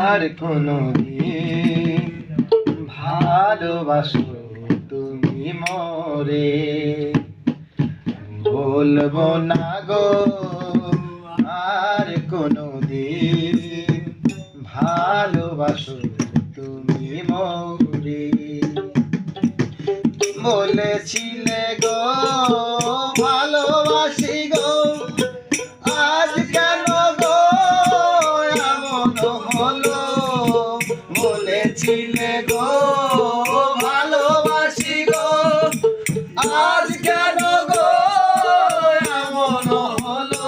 আর কোনো ভালোবাসো তুমি মরে। বলব না গো, আর কোনো ভালোবাসো তুমি মরে। বলেছিলে গো, ভালোবাসি গো বলেছিলে গো, ভালোবাসি গো। আজ কেন গো? এমন হলো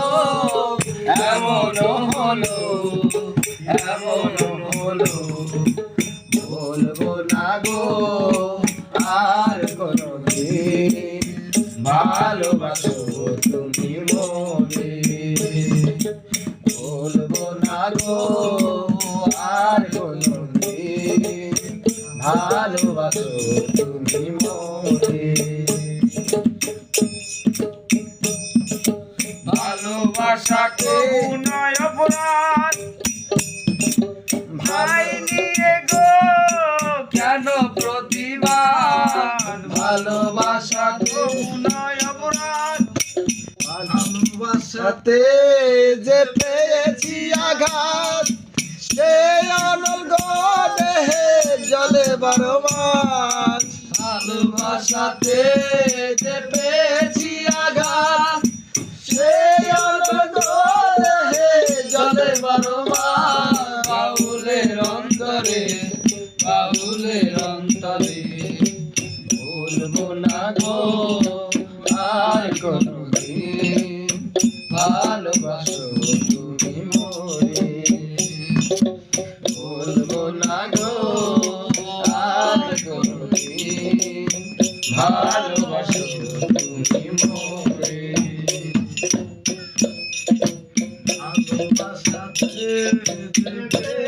এমন হলো এমন হলো। বলব না গো, আর কোনো ভালোবাসো তুমি মনে। বলব না গো ভালোবাসো তুমি মনে। ভালোবাসা নয় অপরাধ। ভাই নিয়ে গো, কেন প্রতিবাদ? ভালোবাসা নয় অপরাধ। ভালোবাসাতে যে পেয়েছি আঘাত, সে অনল বারো ভালোবাসাতে যে পেয়েছি আঘাত সে দেহে জলে বারো মাস বাউলের অন্তরে বাউলের অন্তরে বলব না গো, আর কোনো দিন ভালোবাসো Thank you.